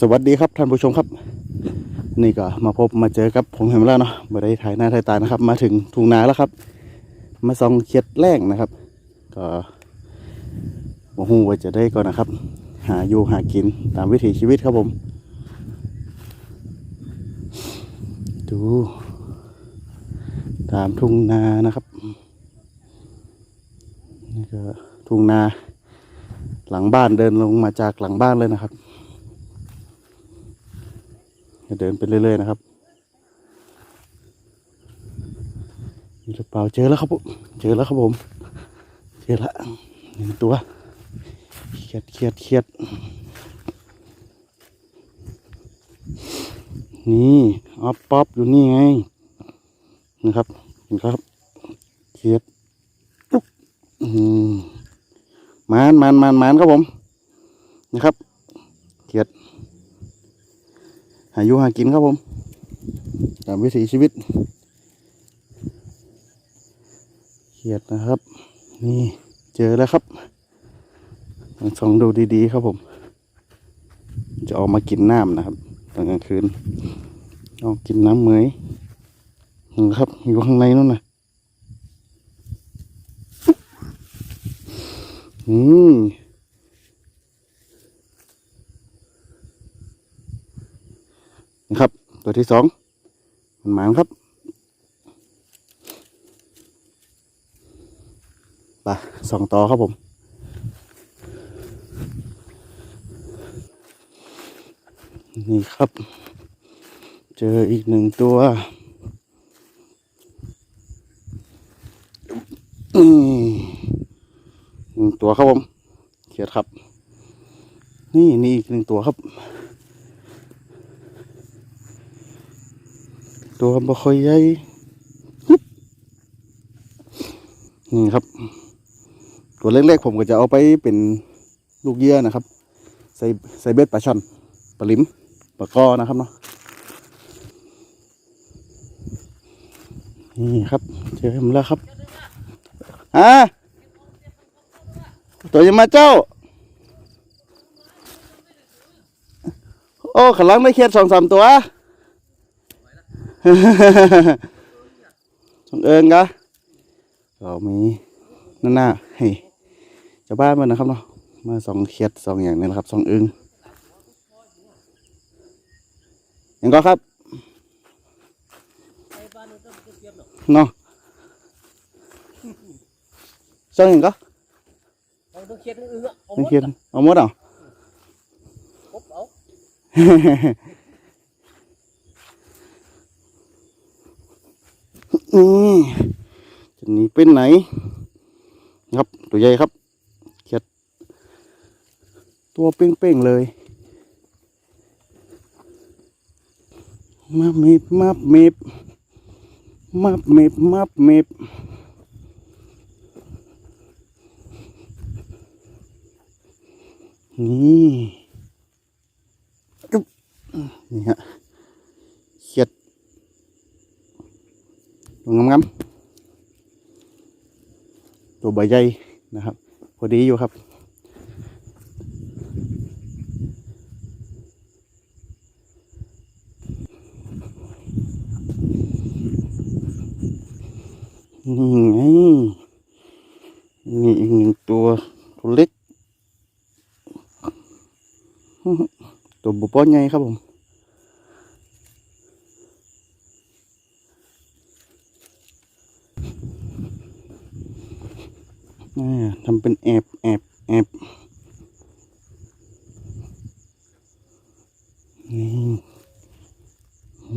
สวัสดีครับท่านผู้ชมครับ นี่ก็มาพบมาเจอกับผมเห็นแล้วเนาะมาได้ถ่ายหน้าถ่ายตานะครับ มาถึงทุ่งนาแล้วครับ มาส่องเขียดแรงนะครับ ก็โอ้โหว่าจะได้ก่อนนะครับ หาอยู่หากินตามวิถีชีวิตครับผม ดู ตามทุ่งนานะครับนี่ก็ทุ่งนาหลังบ้านเดินลงมาจากหลังบ้านเลยนะครับ เดินไปเรื่อยๆนะครับมีหรือเปล่าเจอแล้วครับผมเจอแล้วครับผม เจอละหนึ่งตัวเครียดเครียดเครียดนี่ออฟป๊อปอยู่นี่ไงนะครับเห็นครับเครียดจุ๊บมมานมานมานมานครับผมนะครับเครียด หาอยู่หากินครับผม ตามวิถีชีวิตเขียดนะครับ นี่เจอแล้วครับลองส่องดูดีๆครับผม จะออกมากินน้ำนะครับตอนกลางคืนออกกินน้ำเหมยนะครับ อยู่ข้างในนู่นนะอืม นะครับ ตัวที่สองมันหมางครับไปสองต่อครับผมนี่ครับ เจออีกหนึ่งตัวหนึ่งตัวครับผมเขียดครับ นี่นี่อีกหนึ่งตัวครับ ตัวบ่ค่อยใหญ่นี่ครับ ตัวเล็กๆผมก็จะเอาไปเป็นลูกเหยื่อนะครับ ใส่ใส่เบ็ดปลาช่อนปลาลิมปลากอนะครับเนาะนี่ครับ เจอผมแล้วครับอ่าตัวยังมาเจ้า โอ้ขลังได้เขียดสองสามตัว สองเอิงกะเรามีนั่นน่ะให้ชาวบ้านมันนะครับเนาะมาสองเขียดสองอย่างนี้นะครับสองเอิงอย่างก็ครับเนาะสองอย่างก็เอาต้องเขียนอึ้งอะเอาหไม่มดเขียนเอาหมดเหรอครบเอา นี่จะหนีเป็นไหน ครับตัวใหญ่ครับเขียดตัวเป้งๆเลยมาเมบมาเมบมาเมบมาเมบนี่จุ๊บนี่ฮะเขียด ตัวงามๆตัวใบใหญ่นะครับ พอดีอยู่ครับ นี่ไงนี่อีกหนึ่งตัวตัวเล็ก ตัวบุปผาใหญ่ครับผม ทำเป็นแอบแอบแอบนี่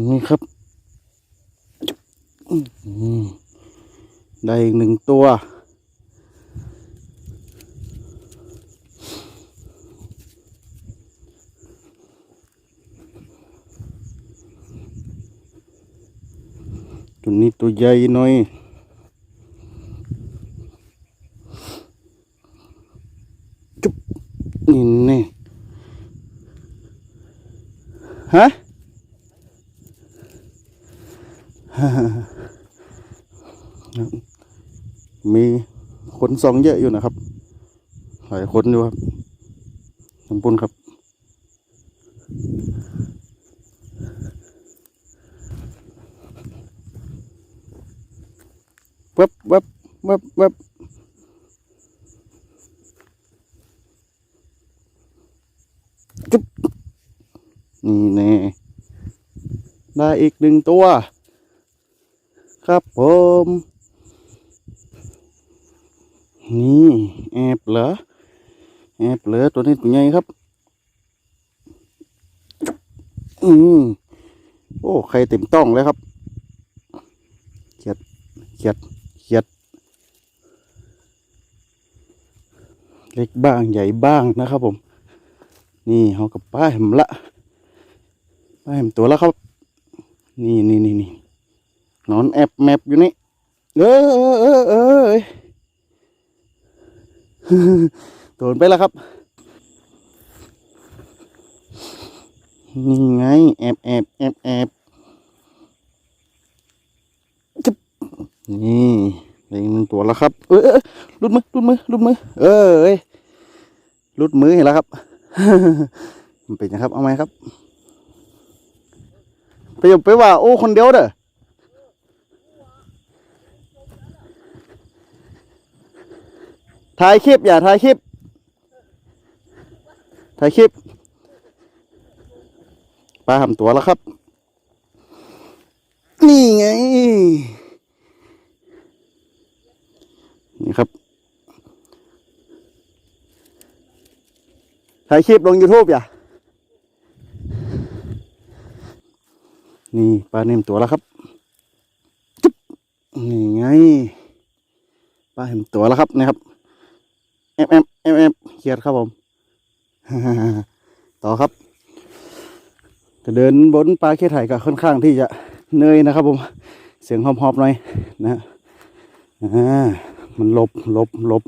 นี่ครับได้อีกหนึ่งตัว ตัวนี้ตัวใหญ่หน่อย ฮะมีขนซองเยอะอยู่นะครับ หลายขนอยู่ครับสมบูรณ์ครับ วับวับวับวับจุ๊บ นี่แน่ได้อีกหนึ่งตัว ครับผม นี่แอบเหรอแอบเหรอตัวนี้ตัวใหญ่ครับ อืมโอ้ ใครเต็มต้องเลยครับเขียดเขียดเขียด เล็กบ้างใหญ่บ้างนะครับผม นี่เขากับป้าแหมละ ป้าแหมตัวแล้วครับ นี่นี่นี่นี่นอนแอบแมบอยู่นี่ เออเออเออเออโดนไปแล้วครับ นี่ไง แอบแอบแอบแอบจึ๊บนี่ได้อีกหนึ่งตัวแล้วครับเออเออลุดมือลุดมือลุดมือ เออเอ้ยหลุดมือเห็นแล้วครับ มันเป็นนะครับ เอาไหมครับ อย่าไปว่า โอ้ คนเดียวเด้อถ่ายคลิป อย่าถ่ายคลิป ถ่ายคลิป ปลาหำตัวแล้วครับ นี่ไง นี่ครับ ถ่ายคลิปลง YouTube อย่า นี่ปลาเนมตัวแล้วครับจุ๊บนี่ไงปลาเห็นตัวแล้วครับนะครับเอฟเอฟเอฟเอฟเครียดครับผมต่อครับจะเดินบนปลาเคียไถ่ก็ค่อนข้างที่จะเนยนะครับผมเสียงหอบๆหน่อยนะอ่ามันหลบหลบหลบ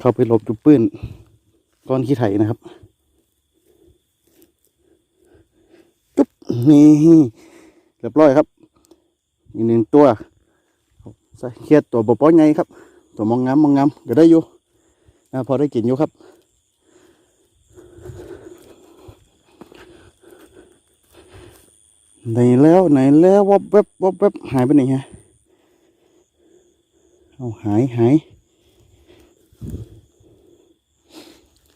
เข้าไปหลบจุปื้นก้อนขี้ไถ่นะครับจุ๊บ นี่เรียบร้อยครับ อีกหนึ่งตัวใส่เครียดตัวบป้อใหญ่ครับ ตัวมองงามมองงามก็ได้อยู่นะพอได้กินอยู่ครับไหนแล้วไหนแล้ววับแวบวับแวบหายไปไหนฮะเอาหายหาย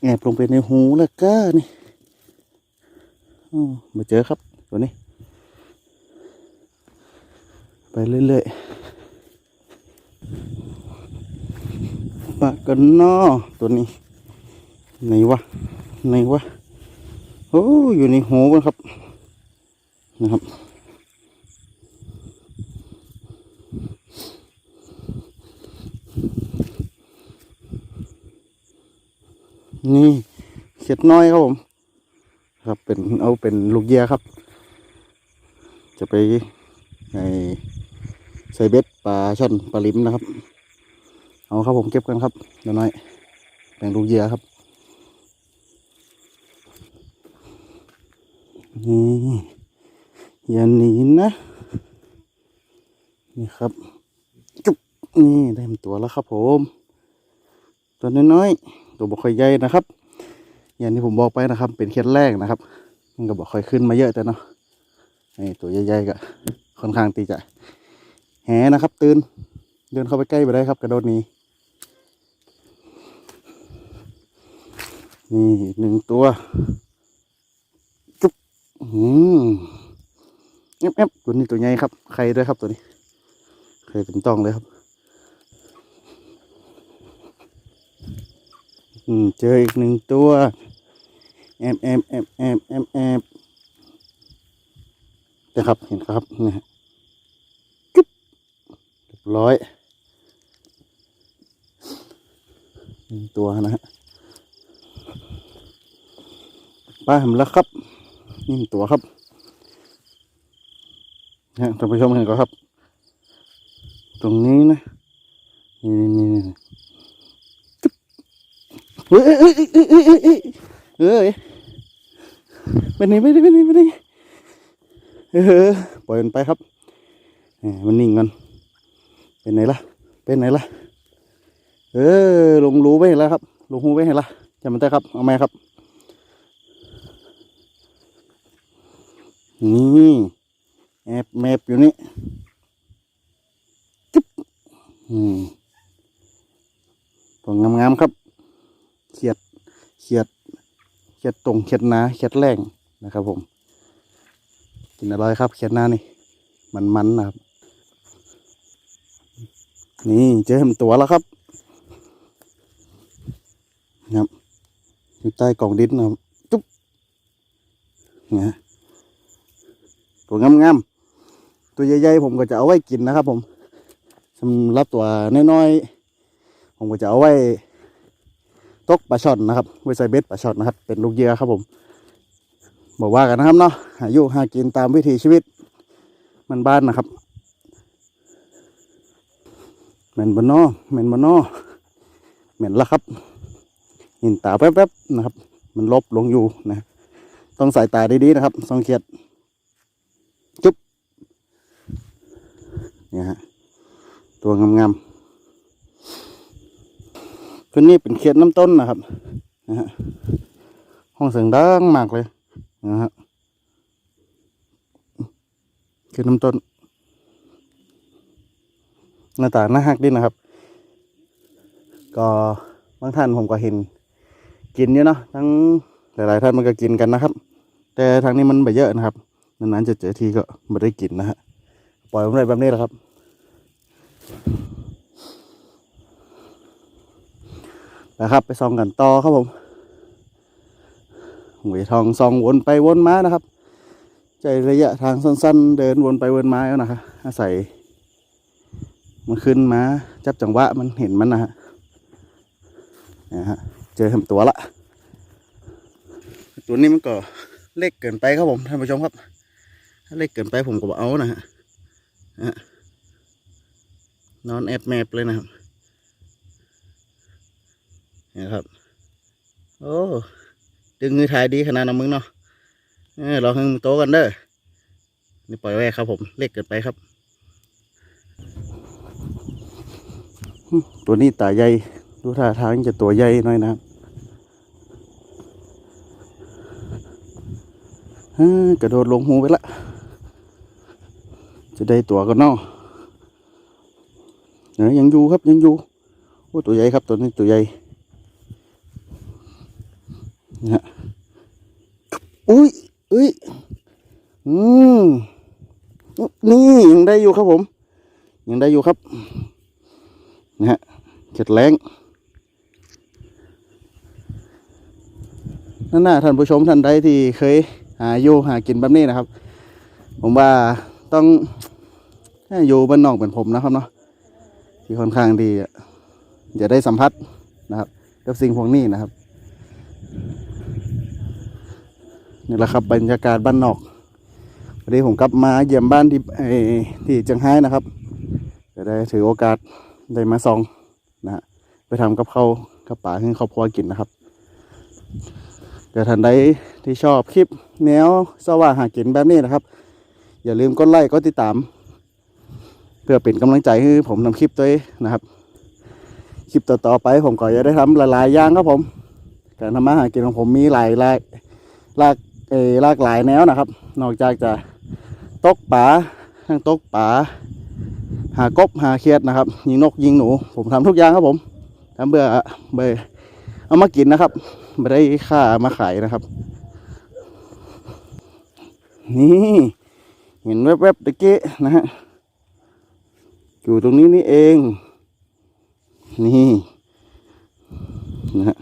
แอบลงไปในหูแล้วก็นี่มาเจอครับ ตัวนี้ ไปเรื่อยๆปะกันนอตัวนี้ไหนวะไหนวะโอ้อยู่ในหูกันครับนะครับนี่เขียดน้อยครับผม ครับเป็นเอาเป็นลูกเหยียครับ จะไปในใส่เบ็ดปลาช่อนปลาลิมนะครับ เอาครับผมเก็บกันครับเดี๋ยวน้อยเป็นลูกเยียครับนี่อย่าหนีนะนี่ครับ จุ๊บนี่ได้ตัวแล้วครับผม ตัวน้อยๆตัวบ่ค่อยใหญ่นะครับ อย่างที่ผมบอกไปนะครับ เป็นเคล็ดแรกนะครับ มันก็บอกค่อยขึ้นมาเยอะแต่เนาะ นี่ตัวใหญ่ๆก็ค่อนข้างตีจะแหนะครับ ตื่น เดินเข้าไปใกล้ไปได้ครับ กระโดดนี้ นี่หนึ่งตัวจุ๊บอืมเอฟเอฟตัวนี้ตัวใหญ่ครับ ใครด้วยครับตัวนี้ ใครเป็นต้องเลยครับ อืมเจออีกหนึ่งตัวแอบแอบแอบแอบแอบแอบ นะครับเห็นครับนี่ฮะจุ๊บเรียบร้อยหนึ่งตัวนะฮะป้าเห็นแล้วครับนี่งตัวครับนะท่านผู้ชมเห็นก็ครับ ตรงนี้นะนี่นี่นี่นี่เฮ้ยเอ้ยเอ้ยเอ้ยเอ้ยเอ้ยเอ้ยเอ้ยไปไหนไปไหนไปไหนไปไหน เออปล่อยมันไปครับมมันนิ่งกันไปไหนล่ะไปไหนล่ะ เออ ลงรูไปเห็นแล้วครับ ลงหูไปเห็นละจำมันได้ครับ เอาไหมครับ นี่แอบแมบอยู่นี่จุ๊บอืมตัวงามๆครับ เขียด เขียด เขียดตรง เขียดหนา เขียดแรงนะครับผม กินอร่อยครับเขียดหน้านี่ มันๆนะครับ นี่เจอเห็นตัวแล้วครับนะครับอยู่ใต้กล่องดินนะครับจุ๊บเนี่ยตัวงามๆตัวใหญ่ๆผมก็จะเอาไว้กินนะครับ ผมสำหรับตัวน้อยๆผมก็จะเอาไว้ตกปลาช่อนนะครับไว้ใส่เบ็ดปลาช่อนนะครับ เป็นลูกเหยื่อครับผม บอกว่ากันนะครับเนาะหายู่หากินตามวิถีชีวิต มันบ้านนะครับเหม็นบนนอเหม็นบนนอเหม็นละครับห็นตาแป๊บๆนะครับ มันลบลงอยู่นะ ต้องใส่ตาดีๆนะครับสองเขียดจุ๊บเนี่ยฮะตัวงามๆตัวนี้เป็นเขียดน้ำต้นนะครับนะฮะห้องเสียงดังมากเลย นะฮะเขียดน้ำต้น หน้าตาหน้าหักดีนะครับ ก็บางท่านผมก็เห็น กินเยอะเนาะทั้งหลายๆท่านมันก็กินกันนะครับ แต่ทางนี้มันไม่เยอะนะครับนานๆจะเจอทีก็ไม่ได้กินนะฮะปล่อยผมเลยแบบนี้แหละครับนะครับ ไปซองกันต่อครับผม หวยทองซองวนไปวนมานะครับ ใจระยะทางสั้น ๆ เดินวนไปวนมาแล้วนะครับอาศัย มันขึ้นมาจับจังหวะมันเห็นมันนะฮะนะฮะเจอเห็นตัวละ ตัวนี้มันก็เล็กเกินไปครับผมท่านผู้ชมครับ ถ้าเล็กเกินไปผมก็บเอานะฮะนะฮะนอนแอบแมบเลยนะครับนี่ครับ โอ้ ดึงมือถ่ายดีขนาดนั้นมึงเนาะเออรอให้มึงโตกันเด้อนี่ปล่อยไว้ครับผมเล็กเกินไปครับ ตัวนี้ตาใหญ่ดูท่าทางจะตัวใหญ่หน่อยนะฮ่ากระโดดลงหูไปละ จะได้ตัวก็นเนยยังอยู่ครับยังอยู่โอ้ตัวใหญ่ครับตัวนี้ตัวใหญ่ นะฮะอุ้ยอุ้ยอืมนี่ยังได้อยู่ครับผม ยังได้อยู่ครับนะฮะเข็ดแรงนั่นน่ะท่านผู้ชมท่านใดที่เคยหาอยู่หากินแบบนี้นะครับ ผมว่าต้องอยู่บ้านนอกเป็นผมนะครับเนาะที่ค่อนข้างดีอะจะได้สัมผัสนะครับ กับสิ่งพวกนี้นะครับ นี่แหละครับบรรยากาศบ้านนอกวันนี้ผมกลับมาเยี่ยมบ้านที่เอ่อที่จียงไฮ้นะครับจะได้ถือโอกาสได้มาซองนะฮะไปทำกับข้าวกับป่าให้ครอบครัวกินนะครับแต่ท่านใดที่ชอบคลิปแนวสว่าหากินแบบนี้นะครับ อย่าลืมกดไลค์กดติดตาม เพื่อเป็นกำลังใจให้ผมทำคลิปตัวเองนะครับ คลิปต่อๆไปผมก็จะได้ทำหลายๆอย่างครับผม การทำมาหากินของผมมีหลายหลายหลาก เอหลากหลายแนวนะครับ นอกจากจะตกป่าทั้งตกป่าหากบหาเขียดนะครับ ยิงนกยิงหนู ผมทำทุกอย่างครับผมทำเบื่อเบื่อเอามากินนะครับไม่ได้ค่ามาขายนะครับ นี่เห็นแวบๆตะเกะนะฮะอยู่ตรงนี้นี่เอง นี่นะฮะ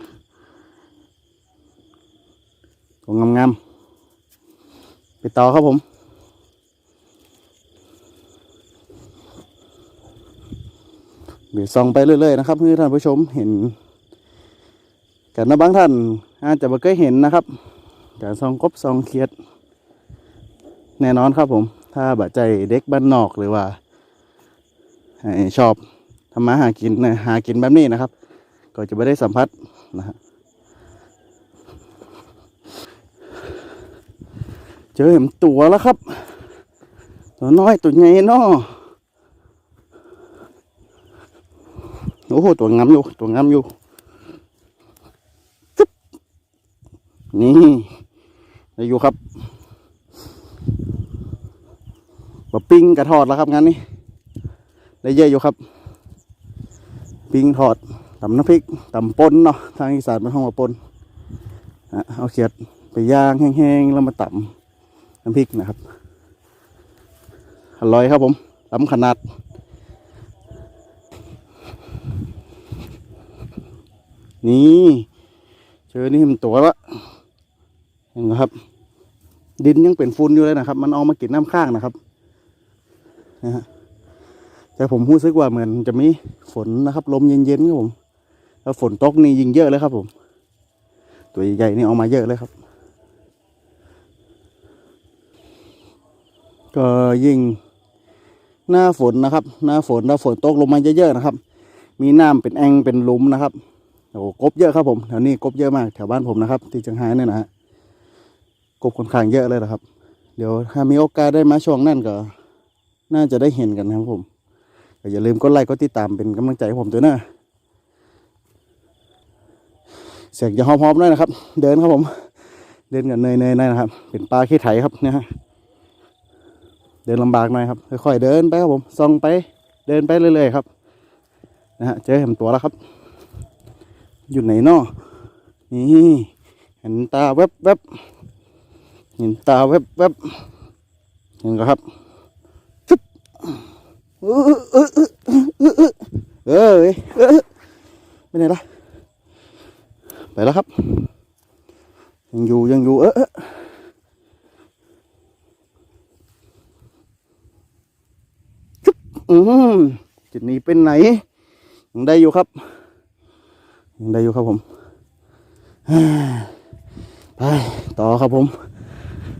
ตัวงามๆ ไปต่อครับผมเดี๋ยวส่องไปเรื่อยๆนะครับเพื่อท่านผู้ชมเห็นกันนะบางท่านอาจจะไม่เคยเห็นนะครับการส่องกบส่องเขียด แน่นอนครับผม ถ้าบาดใจเด็กบ้านนอกหรือว่าชอบทำมาหากินหากินแบบนี้นะครับ ก็จะไม่ได้สัมผัสนะฮะ เจอเห็นตัวแล้วครับ ตัวน้อยตัวใหญ่นาะโอ้โหตัวงามอยู่ ตัวงามอยู่จุ๊บนี่ได้อยู่ครับบปิ้งกระทอดแล้วครับงานนี้ ได้เยอะอยู่ครับ ปิ้งทอดตำน้ำพริกตำปนเนาะทางอีสานเป็นห้องว่าปนอะเอาเขียดไปย่างแห้งๆแล้วมาตำ น้ำพริกนะครับ อร่อยครับผมตำขนาด นี่เจอนี่มันตัวละเห็นไหมครับ ดินยังเป็นฝุ่นอยู่เลยนะครับ มันเอามากินน้ำข้างนะครับนะฮะแต่ผมรู้สึกว่าเหมือนจะมีฝนนะครับ ลมเย็นๆครับผมแล้วฝนตกนี่ยิงเยอะเลยครับผม ตัวใหญ่ๆนี่เอามาเยอะเลยครับ ก็ยิ่งหน้าฝนนะครับ หน้าฝนถ้าฝนตกลงมาเยอะๆนะครับ มีน้ำเป็นแองเป็นหลุมนะครับโอ้กบเยอะครับผมแถวนี้กบเยอะมากแถวบ้านผมนะครับ ที่เชียงรายเนี่ยนะฮะกบค่อนข้างเยอะเลยนะครับ เดี๋ยวถ้ามีโอกาสได้มาช่วงนั่นก็ น่าจะได้เห็นกันนะครับผมอย่าลืมกดไลค์กดติดตามเป็นกำลังใจให้ผมด้วยนะเสียงจะหอมๆหน่อยนะครับ เดินครับผม เดินกับเนยๆน่อยนะครับ เป็นปลาขี้ไถครับเนี่ยฮะ เดินลำบากหน่อยครับค่อยๆเดินไปครับผมส่องไปเดินไปเรื่อยๆครับนะฮะเจอเห็นตัวแล้วครับ อยู่ไหนนาะนี่เห็นตาแวบแวบเห็นตาแวบแวบเห็นก็ครับจุ๊บเออเออเออเออเออเออเออไปไหนล่ะไปแล้วครับยังอยู่ยังอยู่เออ ออจุ๊บอืมจุดนี้เป็นไหนยังได้อยู่ครับยังได้อยู่ครับผมไปต่อครับผม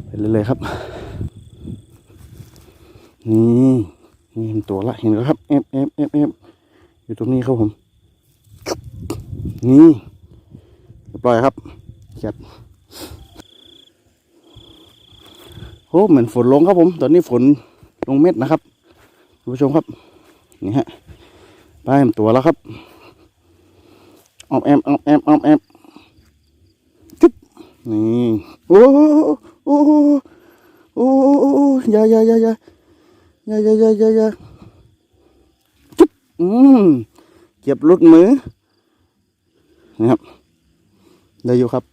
ไปเรื่อยๆครับ นี่นี่เห็นตัวละเห็นแล้วครับเอฟเอฟเอฟเอฟอยู่ตรงนี้ครับผม นี่เรียบร้อยครับเขียดโอ้เหมือนฝนลงครับผม ตอนนี้ฝนลงเม็ดนะครับ คุณผู้ชมครับ นี่ฮะได้ตัวแล้วครับออมแอมออมแอมออมแอมจุ๊บนี่โอ้โอ้โอ้โอ้ย่าอย่าอย่าอย่าอย่าอย่าอย่ายายาจุ๊บอืมเก็บลุดมือนะครับได้อยู่ครับ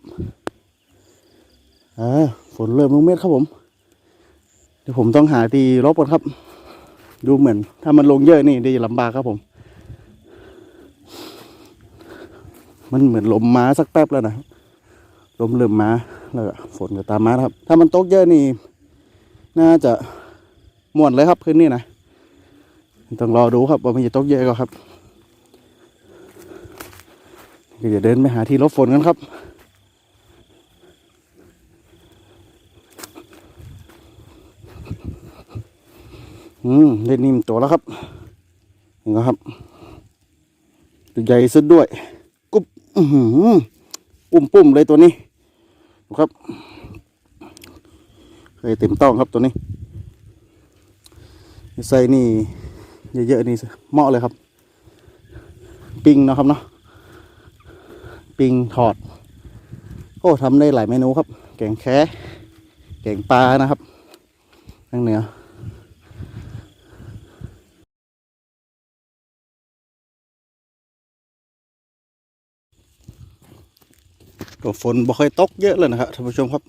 อ่าฝนเริ่มลงเม็ดครับผม เดี๋ยวผมต้องหาตีรบก่อนครับ ดูเหมือน ถ้ามันลงเยอะนี่ได้ลำบากครับผม มันเหมือนลมมาสักแป๊บแล้วนะลมเริ่มมาแล้วฝนก็ตามมาครับ ถ้ามันตกเยอะนี่ น่าจะม่วนเลยครับคืนนี้นะต้องรอดูครับว่ามันจะตกเยอะก็ครับก็จะเดินไปหาที่หลบฝนกันครับ อืมเล่นนิ่มตัวแล้วครับเห็นไหมครับตัวใหญ่สุดด้วย กุ๊บปุ่มปุ่มเลยตัวนี้ดูครับเคยเต็มต้องครับตัวนี้ใส่นี่เยอะๆนี่เหมาะเลยครับ ปิงนะครับเนาะปิงทอดโอ้ทำได้หลายเมนูครับ แกงแค่แกงปลานะครับทางเหนือ ก็ฝนบ่ค่อยตกเยอะเลยนะครับท่านผู้ชมครับ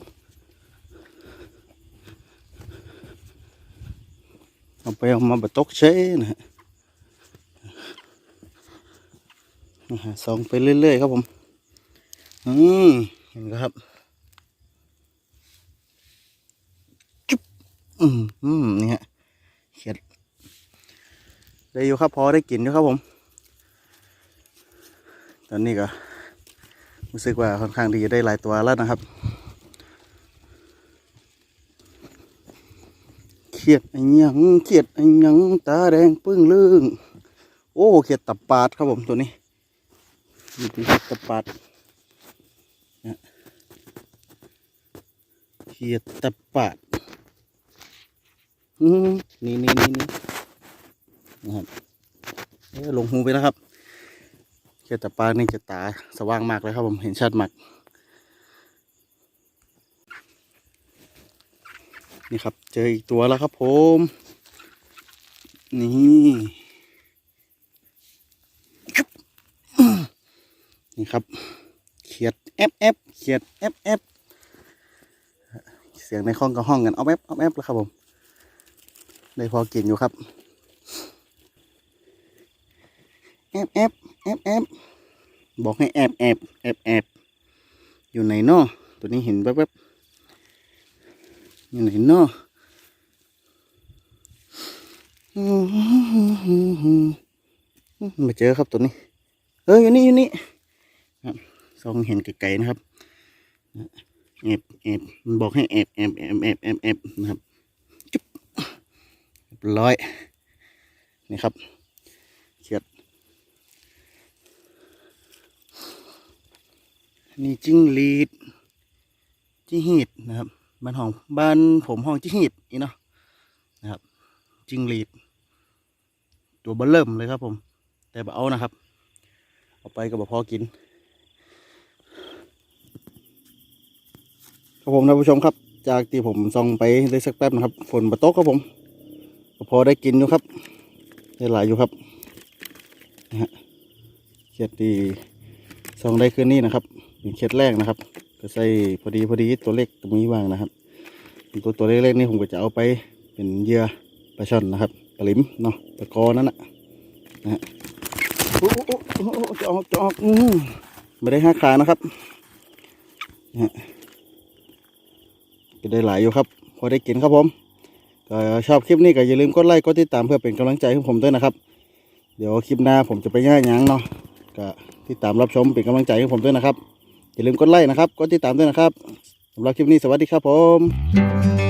เอาไปเอามาบ่ตกเช่นะฮะนะฮะส่องไปเรื่อยๆครับผม อืมเห็นไหมครับจุ๊บอืมอืมนี่ฮะเขียดได้อยู่ครับพอได้กินอยู่ครับผม ตอนนี้ก็ รู้สึกว่าค่อนข้างที่จะได้หลายตัวแล้วนะครับ เขียดไอ้หยังเขียดไอ้หยังตาแดงปึ้งลึงโอ้เขียดตับปาดครับผมตัวนี้นี่คือเขียดตับปาดนะเขียดตับปาดนี่นี่นี่นี่นะครับเอ้ยลงหูไปแล้วครับ เขียดตะปานี่จะตาสว่างมากเลยครับผมเห็นชัดมาก นี่ครับ เจออีกตัวแล้วครับผม นี่นี่ครับ เขียดแอฟแอฟเขียดแอฟแอฟเสียงในห้องกับห้องกันเอาแอฟเอาแอฟแล้วครับผมได้พอกินอยู่ครับแอฟแอฟ แอฟแอฟบอกให้แอบแอบแอบแอบอยู่ไหนเนาะตัวนี้เห็นแวบๆอยู่ไหนเนาะอืมาเจอครับตัวนี้ เอออยู่นี่อยู่นี่ครับซองเห็นไกลๆนะครับแอบแอบมันบอกให้แอบแอบแอบแอบแอบแอบนะครับจุ๊บเรียบร้อยนี่ครับเขียด นี่จิ้งหรีดจิ้งหีดนะครับบ้านห้องบ้านผมห้องจิ้งหีดนี่เนาะนะครับ จิ้งหรีด ตัวเบลเริ่มเลยครับผม แต่บเอานะครับ เอาไปก็บ่พอกินครับผมท่านผู้ชมครับ จากที่ผมส่องไปได้สักแป๊บนะครับ ฝนบ่ตกครับผมพอได้กินอยู่ครับ ได้หลายอยู่ครับนะฮะเขียดที่ส่องได้คืนนี้นะครับ เป็นเขียดแรกนะครับก็ใส่พอดีพอดีตัวเล็กตรงนี้วางนะครับ ตัวตัวเล็กๆนี่ผมก็จะเอาไปเป็นเหยื่อปลาช่อนนะครับปลาลิมเนาะปลากอนั่นนะนะฮะโอ้โอ้โอ้โอ้จะออกจะออกอืมไม่ได้ห้าขานะครับนี่ยก็ได้หลายอยู่ครับ พอได้กินครับผมก็ชอบคลิปนี้ก็อย่าลืมกดไลค์กดติดตามเพื่อเป็นกำลังใจให้ผมด้วยนะครับ เดี๋ยวคลิปหน้าผมจะไปย่าหยังเนาะก็ติดตามรับชมเป็นกำลังใจให้ผมด้วยนะครับ อย่าลืมกดไลค์นะครับ กดติดตามด้วยนะครับสำหรับคลิปนี้สวัสดีครับผม